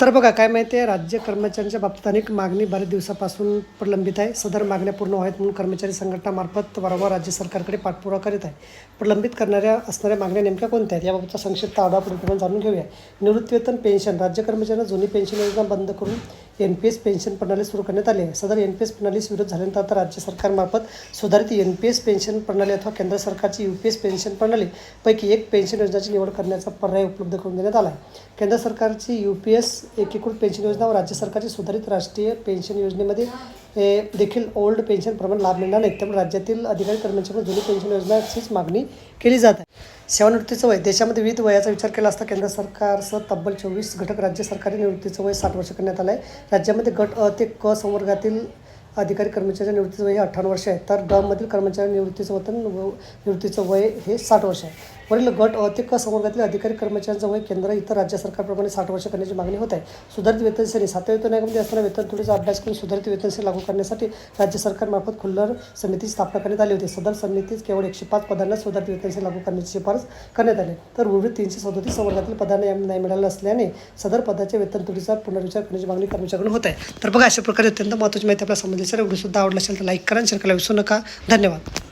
तर बघा काय माहिती आहे राज्य कर्मचाऱ्यांच्या बाबतीत अनेक मागणी बऱ्याच दिवसापासून प्रलंबित आहे. सदर मागण्या पूर्ण व्हायत म्हणून कर्मचारी संघटनामार्फत वारंवार राज्य सरकारकडे पाठपुरावा करीत आहे. प्रलंबित करणाऱ्या असणाऱ्या मागण्या नेमक्या कोणत्या आहेत याबाबतचा संक्षिप्त आढावा पुढे जाणून घेऊया. निवृत्तीवेतन पेन्शन राज्य कर्मचाऱ्यांना जुनी पेन्शन योजना बंद करून एन पी एस पेन्शन प्रणाली सुरू करण्यात आली आहे. सदर एन पी एस प्रणालीस विरोध झाल्यानंतर आता राज्य सरकारमार्फत सुधारित एन पी एस पेन्शन प्रणाली अथवा केंद्र सरकारची यू पी एस पेन्शन प्रणाली पैकी एक पेन्शन योजनाची निवड करण्याचा पर्याय उपलब्ध करून देण्यात आला आहे. केंद्र सरकारची यू पी एस एकीकृत पेन्शन योजना व राज्य सरकारची सुधारित राष्ट्रीय पेन्शन योजनेमध्ये हे देखील ओल्ड पेन्शन प्रमाण लाभ मिळणार नाही. त्यामुळे राज्यातील अधिकारी कर्मचाऱ्यांना जुनी पेन्शन योजनाचीच मागणी केली जात आहे. सेवानिवृत्तीचं वय देशामध्ये विविध वयाचा विचार केला असता केंद्र सरकारसह तब्बल चोवीस घटक राज्य सरकारी निवृत्तीचं वय साठ वर्ष करण्यात आलं आहे राज्यामध्ये गट अ ते क संवर्गातील अधिकारी कर्मचाऱ्यांच्या निवृत्तीचं वय हे अठ्ठावन्न वर्ष आहे. तर डमधील कर्मचारी निवृत्तीचं वतन निवृत्तीचं वय हे साठ वर्ष आहे. वरील गट अ ते क संवर्गातील अधिकारी कर्मचाऱ्यांचं वय केंद्र इतर राज्य सरकारप्रमाणे साठ वर्ष करण्याची मागणी होत आहे. सुधारित वेतन श्रेणी सातव्या वेतन आयोगामध्ये असताना वेतन तुडीचा अभ्यास करून सुधारित वेतन श्रेणी लागू करण्यासाठी राज्य सरकारमार्फत खुल्लर समिती स्थापना करण्यात आली होती. सदर समितीत केवळ एकशे पाच पदांना सुधारित वेतन श्रेणी लागू करण्याची शिफारस करण्यात आली. तर उर्वरित तीनशे सदोतीस संवर्गातील पदांना या नाही मिळालं असल्याने सदर पदाच्या वेतन तुडीचा पुनर्विचार करण्याची मागणी कर्मचाऱ्यांकडून होत आहे. तर बघा अशा प्रकारे अत्यंत महत्त्वाची माहिती आपल्या संबंधित व्हिडिओ सुद्धा आवडला असेल तर लाईक करा शेअर करायला विसरू नका. धन्यवाद.